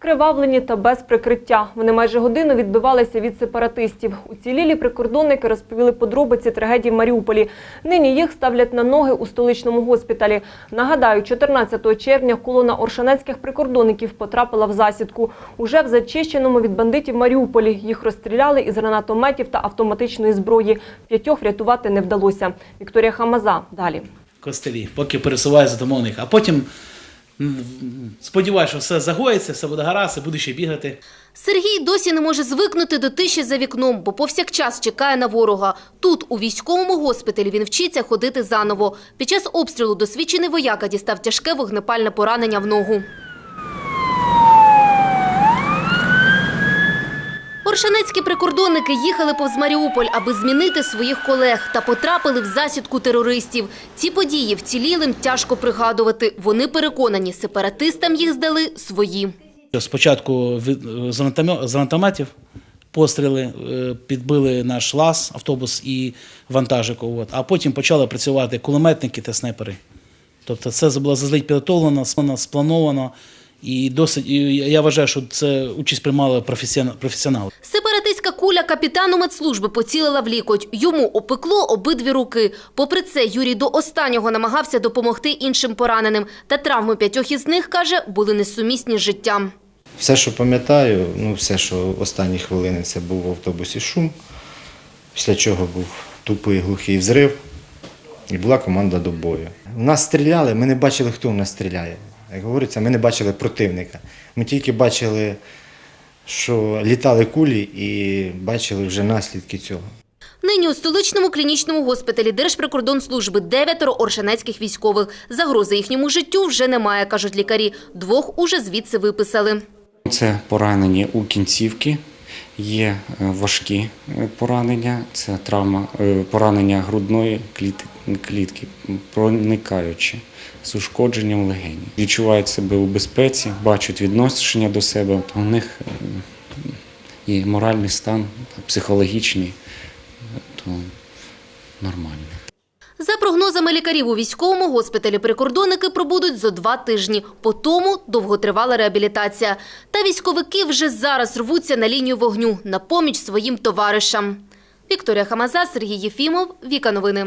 Скривавлені та без прикриття. Вони майже годину відбивалися від сепаратистів. Уцілілі прикордонники розповіли подробиці трагедії в Маріуполі. Нині їх ставлять на ноги у столичному госпіталі. Нагадаю, 14 червня колона оршанецьких прикордонників потрапила в засідку. Уже в зачищеному від бандитів Маріуполі їх розстріляли із гранатометів та автоматичної зброї. П'ятьох врятувати не вдалося. Вікторія Хамаза. Далі. костелі, поки пересуваюся до мовних. А потім сподіваюся, що все загоїться, все буде гаразд, і буде ще бігати. Сергій досі не може звикнути до тиші за вікном, бо повсякчас чекає на ворога. Тут, у військовому госпіталі, він вчиться ходити заново. Під час обстрілу досвідчений вояка дістав тяжке вогнепальне поранення в ногу. Оршанецькі прикордонники їхали повз Маріуполь, аби змінити своїх колег та потрапили в засідку терористів. Ці події вцілілим тяжко пригадувати. Вони переконані, сепаратистам їх здали свої. Спочатку з гранатометів постріли е, підбили наш лаз, автобус і вантажику. А потім почали працювати кулеметники та снайпери. Тобто це було заздалегідь підготовлено, сплановано. І досить, і я вважаю, що це участь приймали професіона- професіонали. Сепаратистська куля капітану медслужби поцілила в лікоть. Йому опекло обидві руки. Попри це, Юрій до останнього намагався допомогти іншим пораненим. Та травми п'ятьох із них, каже, були несумісні з життям. Все, що пам'ятаю, ну все, що останні хвилини, це був в автобусі шум, після чого був тупий глухий взрив, і була команда до бою. У нас стріляли, ми не бачили, хто в нас стріляє. Як говориться, ми не бачили противника. Ми тільки бачили, що літали кулі, і бачили вже наслідки цього. Нині у столичному клінічному госпіталі Держприкордонслужби дев'ятеро оршанецьких військових. Загрози їхньому життю вже немає, кажуть лікарі. Двох уже звідси виписали. Це поранені у кінцівки, є е, важкі е, поранення, це травма, е, поранення грудної клітки, проникаючі з ушкодженням легені. Відчувають себе у безпеці, бачать відношення до себе, то у них і моральний стан, психологічний, то нормальний. За прогнозами лікарів у військовому госпіталі прикордонники пробудуть зо два тижні. По тому довготривала реабілітація. Та військовики вже зараз рвуться на лінію вогню на поміч своїм товаришам. Вікторія Хамаза, Сергій Єфімов, Віка Новини.